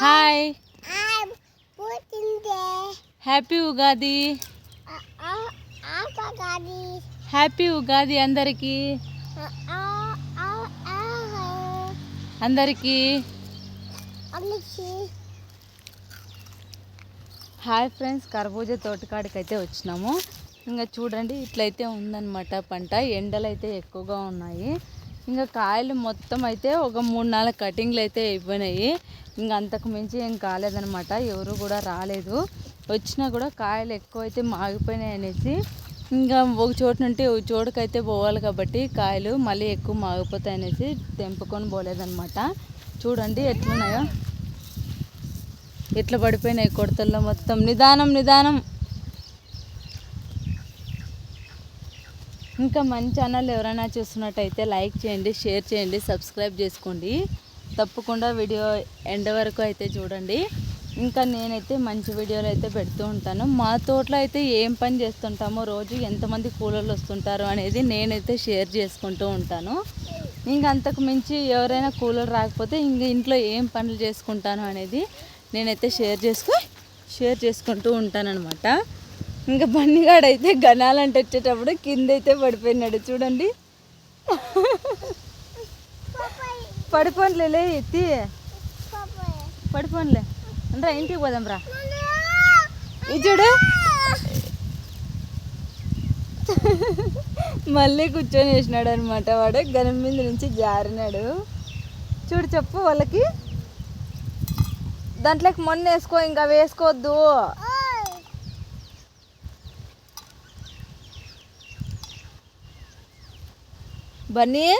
Hi. Happy Ugadi. Happy Ugadi అందరికీ. అందరికీ. Hi friends కర్బూజా తోటకాడికి అయితే వచ్చినాము. ఇంకా చూడండి ఇట్లయితే ఉందన్నమాట పంట. ఎండలు అయితే ఎక్కువగా ఉన్నాయి. ఇంకా కాయలు మొత్తం అయితే ఒక మూడు నాలుగు కటింగ్లు అయితే అయిపోయినాయి. ఇంకా అంతకు మించి ఏం కాలేదనమాట ఎవరు కూడా రాలేదు. వచ్చినా కూడా కాయలు ఎక్కువ అయితే మాగిపోయినాయి అనేసి ఇంకా ఒక చోటు నుండి ఒక చోటుకైతే పోవాలి కాబట్టి కాయలు మళ్ళీ ఎక్కువ మాగిపోతాయి అనేసి తెంపుకొని పోలేదనమాట చూడండి ఎట్లున్నాయో. ఎట్లా పడిపోయినాయి కొడతల్లో మొత్తం. నిదానం నిదానం. ఇంకా మన ఛానల్ ఎవరైనా చూస్తున్నట్టయితే లైక్ చేయండి షేర్ చేయండి సబ్స్క్రైబ్ చేసుకోండి. తప్పకుండా వీడియో ఎండ్ వరకు అయితే చూడండి. ఇంకా నేనైతే మంచి వీడియోలు అయితే పెడుతూ ఉంటాను. మా తోటలో అయితే ఏం పని చేస్తుంటామో రోజు ఎంతమంది కూలర్లు వస్తుంటారు అనేది నేనైతే షేర్ చేసుకుంటూ ఉంటాను. ఇంకా అంతకు మించి ఎవరైనా కూలర్ రాకపోతే ఇంక ఇంట్లో ఏం పనులు చేసుకుంటాను అనేది నేనైతే షేర్ చేసుకు షేర్ చేసుకుంటూ ఉంటానన్నమాట. ఇంకా బన్నిగాడైతే గనాలంటే వచ్చేటప్పుడు కింద అయితే పడిపోయినాడు చూడండి. పడిపోన్లే ఎత్తి. పడిపోనులే. పడిపోన్లే ఇంటికి పోదాం రా. ఇది చూడు. మళ్ళీ కూర్చొని వేసినాడు అనమాట వాడు గనం మీద నుంచి జారినాడు. చూడు చెప్పు వాళ్ళకి. దాంట్లోకి మొన్న వేసుకో ఇంకా వేసుకోవద్దు. બને